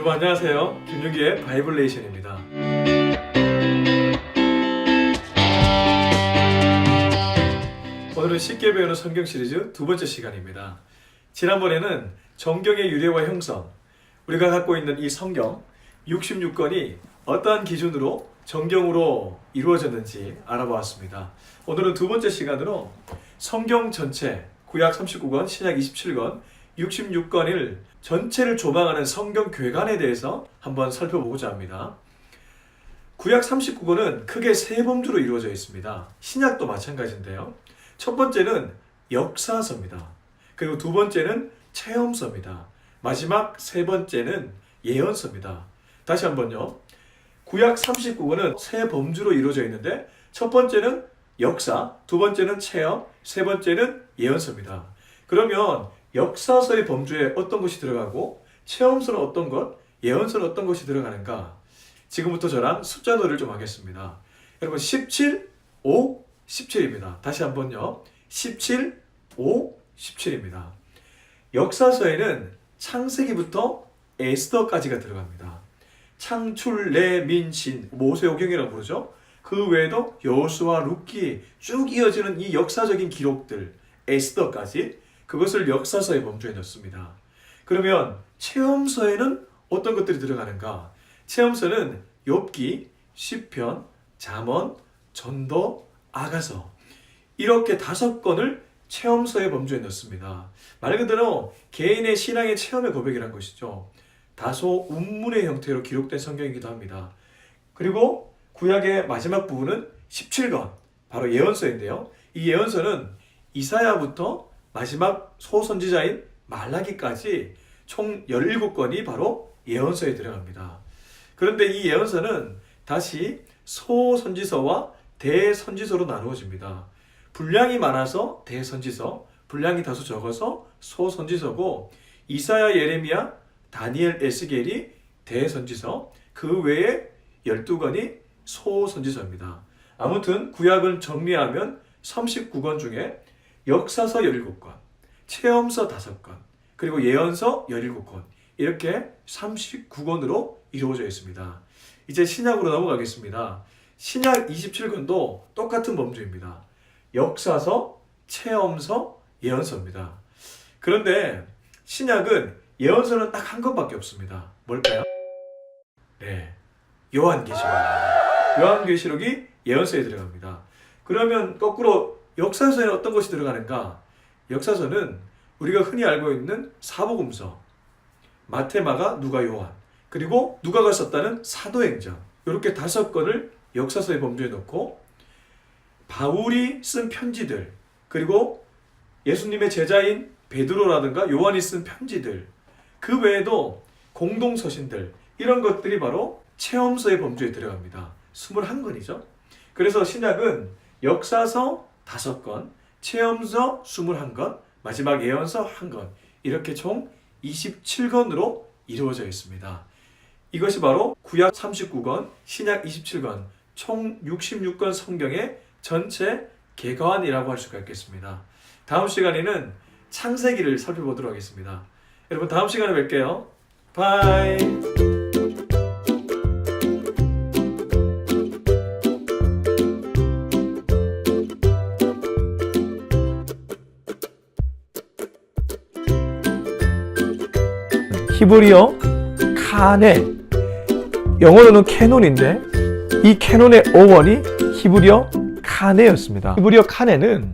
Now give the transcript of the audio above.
여러분 안녕하세요. 김윤기의 바이블레이션입니다. 오늘은 쉽게 배우는 성경 시리즈 두 번째 시간입니다. 지난번에는 정경의 유래와 형성, 우리가 갖고 있는 이 성경 66권이 어떠한 기준으로 정경으로 이루어졌는지 알아보았습니다. 오늘은 두 번째 시간으로 성경 전체, 구약 39권, 신약 27권, 66권을 전체를 조망하는 성경 괴관에 대해서 한번 살펴보고자 합니다. 구약 39권은 크게 세 범주로 이루어져 있습니다. 신약도 마찬가지인데요. 첫 번째는 역사서입니다. 그리고 두 번째는 체험서입니다. 마지막 세 번째는 예언서입니다. 다시 한번요. 구약 39권은 세 범주로 이루어져 있는데 첫 번째는 역사, 두 번째는 체험, 세 번째는 예언서입니다. 그러면 역사서의 범주에 어떤 것이 들어가고 체험서는 어떤 것, 예언서는 어떤 것이 들어가는가? 지금부터 저랑 숫자 놀이를 좀 하겠습니다. 여러분 17, 5, 17입니다. 다시 한번요. 17, 5, 17입니다. 역사서에는 창세기부터 에스더까지가 들어갑니다. 창출, 내, 민, 신, 모세오경이라고 부르죠. 그 외에도 여호수아, 룻기 쭉 이어지는 이 역사적인 기록들, 에스더까지 그것을 역사서의 범주에 넣습니다. 그러면 체험서에는 어떤 것들이 들어가는가? 체험서는 욥기, 시편, 잠언, 전도, 아가서 이렇게 다섯 건을 체험서의 범주에 넣습니다. 말 그대로 개인의 신앙의 체험의 고백이란 것이죠. 다소 운문의 형태로 기록된 성경이기도 합니다. 그리고 구약의 마지막 부분은 17권, 바로 예언서인데요. 이 예언서는 이사야부터 마지막 소선지자인 말라기까지 총 17권이 바로 예언서에 들어갑니다. 그런데 이 예언서는 다시 소선지서와 대선지서로 나누어집니다. 분량이 많아서 대선지서, 분량이 다소 적어서 소선지서고 이사야, 예레미야, 다니엘, 에스겔이 대선지서, 그 외에 12권이 소선지서입니다. 아무튼 구약을 정리하면 39권 중에 역사서 17권, 체험서 5권, 그리고 예언서 17권 이렇게 39권으로 이루어져 있습니다. 이제 신약으로 넘어가겠습니다. 신약 27권도 똑같은 범주입니다. 역사서, 체험서, 예언서입니다. 그런데 신약은 예언서는 딱 한 것밖에 없습니다. 뭘까요? 네. 요한계시록입니다. 요한계시록이 예언서에 들어갑니다. 그러면 거꾸로 역사서에는 어떤 것이 들어가는가? 역사서는 우리가 흔히 알고 있는 사복음서, 마테마가, 누가, 요한, 그리고 누가가 썼다는 사도행전 이렇게 다섯 건을 역사서의 범주에 넣고 바울이 쓴 편지들 그리고 예수님의 제자인 베드로라든가 요한이 쓴 편지들 그 외에도 공동 서신들 이런 것들이 바로 체험서의 범주에 들어갑니다. 21권이죠. 그래서 신약은 역사서 5건, 체험서 21건, 마지막 예언서 1건 이렇게 총 27권으로 이루어져 있습니다. 이것이 바로 구약 39권, 신약 27권, 총 66권 성경의 전체 개관이라고 할 수가 있겠습니다. 다음 시간에는 창세기를 살펴보도록 하겠습니다. 여러분 다음 시간에 뵐게요. 바이. 히브리어 카네 영어로는 캐논인데 이 캐논의 어원이 히브리어 카네였습니다. 히브리어 카네는